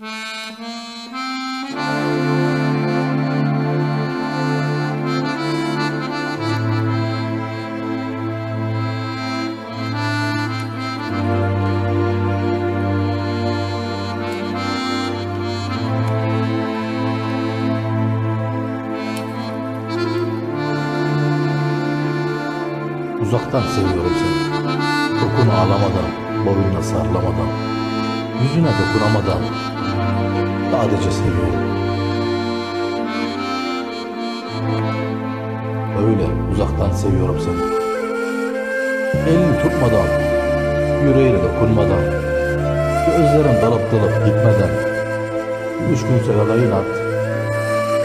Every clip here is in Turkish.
Uzaktan seviyorum seni. Kokunu ağlamadan, boynuna sarlamadan, yüzüne dokunamadan sadece seviyorum. Öyle uzaktan seviyorum seni. Elini tutmadan, yüreğine dokunmadan, gözlerin dalıp dalıp gitmeden, üç gün sevela inat,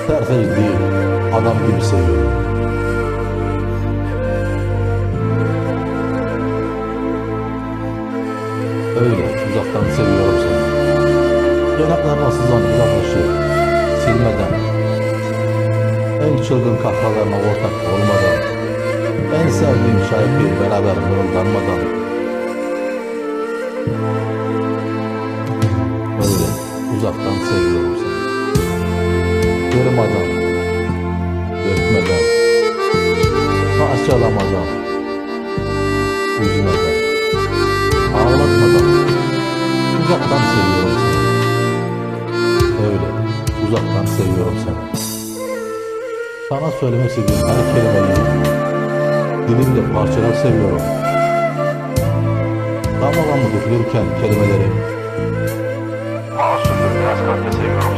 tertemiz değil, adam gibi seviyorum. Öyle uzaktan seviyorum seni. Yanaklarına sızan uzaklışı silmeden, en çılgın kahkahalarına ortak olmadan, en sevdiğim şarkıyı beraber mırıldanmadan. Öyle uzaktan seviyorum seni. Kırmadan, dökmeden, parçalamadan, üzmeden. Ağlatmadan uzaktan seviyorum seni. Öyle uzaktan seviyorum seni. Sana söylemek istediğim her kelimeyi dilimde parçalar seviyorum. Damlalanma dökülürken kelimelerim Masumdur biraz kalple seviyorum